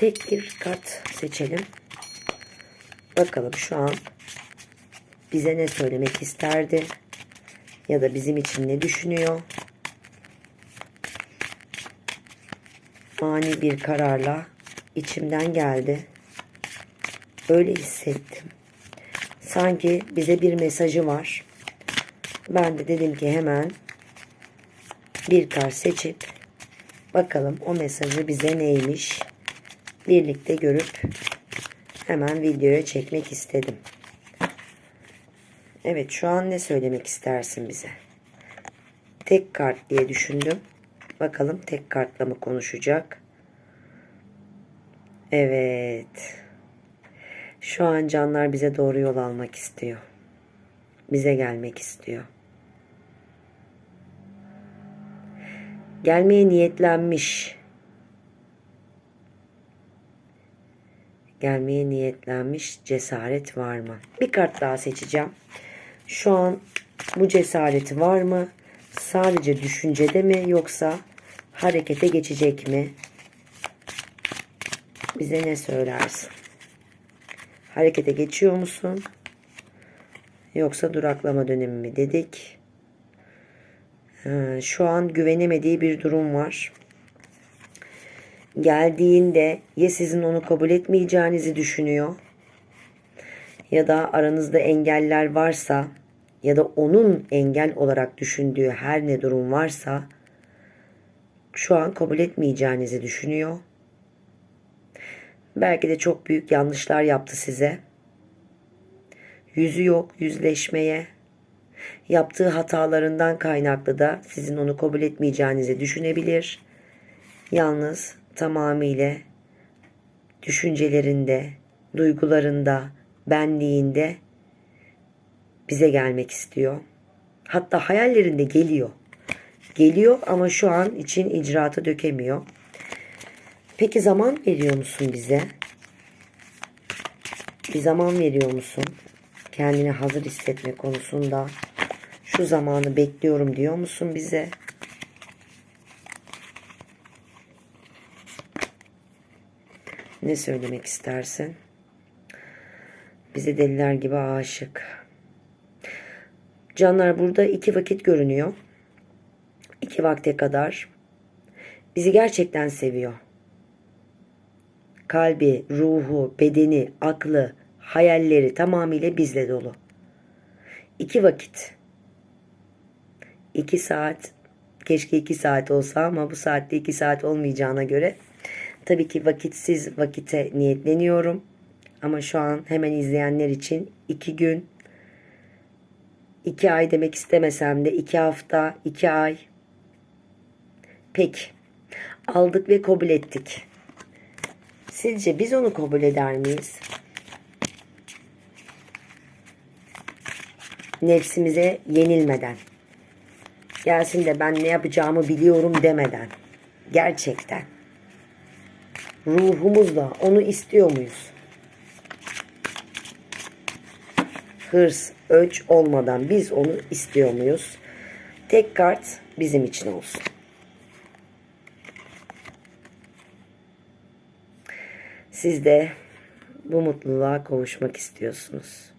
tek bir kart seçelim. Bakalım şu an bize ne söylemek isterdi ya da bizim için ne düşünüyor. Ani bir kararla içimden geldi. Öyle hissettim. Sanki bize bir mesajı var. Ben de dedim ki hemen bir kart seçip bakalım o mesajı bize neymiş birlikte görüp hemen videoya çekmek istedim. Evet şu an ne söylemek istersin bize? Tek kart diye düşündüm. Bakalım tek kartla mı konuşacak? Evet. Şu an canlar bize doğru yol almak istiyor. Bize gelmek istiyor. Gelmeye niyetlenmiş. Gelmeye niyetlenmiş cesaret var mı? Bir kart daha seçeceğim. Şu an bu cesareti var mı? Sadece düşüncede mi yoksa harekete geçecek mi? Bize ne söylersin? Harekete geçiyor musun? Yoksa duraklama dönemi mi dedik? Ee, Şu an güvenemediği bir durum var. Geldiğinde ya sizin onu kabul etmeyeceğinizi düşünüyor ya da aranızda engeller varsa ya da onun engel olarak düşündüğü her ne durum varsa şu an kabul etmeyeceğinizi düşünüyor. Belki de çok büyük yanlışlar yaptı size. Yüzü yok yüzleşmeye. Yaptığı hatalarından kaynaklı da sizin onu kabul etmeyeceğinizi düşünebilir. Yalnız tamamıyla düşüncelerinde, duygularında, benliğinde bize gelmek istiyor. Hatta hayallerinde geliyor. Geliyor ama şu an için icraata dökemiyor. Peki zaman veriyor musun bize? Bir zaman veriyor musun? Kendini hazır hissetme konusunda. Şu zamanı bekliyorum diyor musun bize? Ne söylemek istersin? Bize deliler gibi aşık. Canlar burada iki vakit görünüyor. İki vakte kadar bizi gerçekten seviyor. Kalbi, ruhu, bedeni, aklı, hayalleri tamamıyla bizle dolu. İki vakit. İki saat. Keşke iki saat olsa ama bu saatte iki saat olmayacağına göre tabii ki vakitsiz vakite niyetleniyorum. Ama şu an hemen izleyenler için iki gün, iki ay demek istemesem de iki hafta, iki ay. Peki. Aldık ve kabul ettik. Sizce biz onu kabul eder miyiz? Nefsimize yenilmeden. Gelsin de ben ne yapacağımı biliyorum demeden. Gerçekten. Ruhumuzla onu istiyor muyuz? Hırs, ölç olmadan biz onu istiyor muyuz? Tek kart bizim için olsun. Siz de bu mutluluğa kavuşmak istiyorsunuz.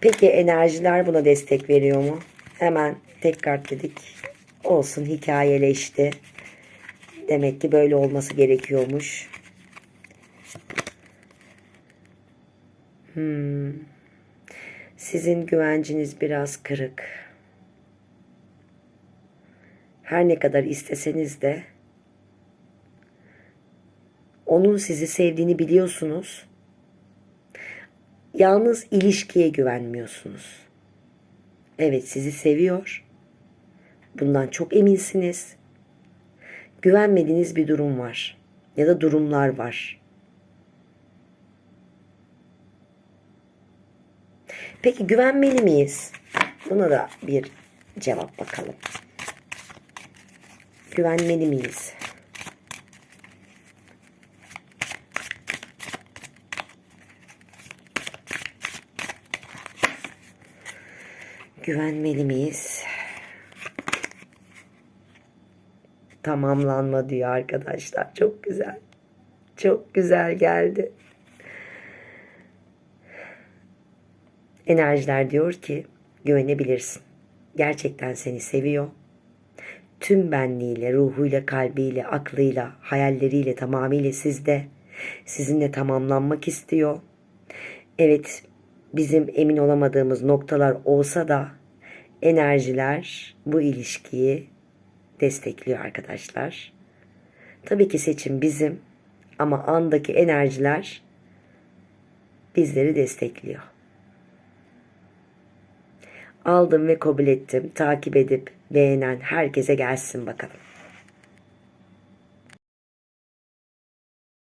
Peki enerjiler buna destek veriyor mu? Hemen tek kart dedik. Olsun hikayeleşti. Demek ki böyle olması gerekiyormuş. Hmm. Sizin güvenciniz biraz kırık. Her ne kadar isteseniz de onun sizi sevdiğini biliyorsunuz. Yalnız ilişkiye güvenmiyorsunuz. Evet sizi seviyor. Bundan çok eminsiniz. Güvenmediğiniz bir durum var ya da durumlar var. Peki güvenmeli miyiz? Buna da bir cevap bakalım. Güvenmeli miyiz? Güvenmeli miyiz? Tamamlanma diyor arkadaşlar. Çok güzel. Çok güzel geldi. Enerjiler diyor ki güvenebilirsin. Gerçekten seni seviyor. Tüm benliğiyle, ruhuyla, kalbiyle, aklıyla, hayalleriyle tamamıyla sizde. Sizinle tamamlanmak istiyor. Evet, bizim emin olamadığımız noktalar olsa da enerjiler bu ilişkiyi destekliyor arkadaşlar. Tabii ki seçim bizim ama andaki enerjiler bizleri destekliyor. Aldım ve kabul ettim. Takip edip beğenen herkese gelsin bakalım.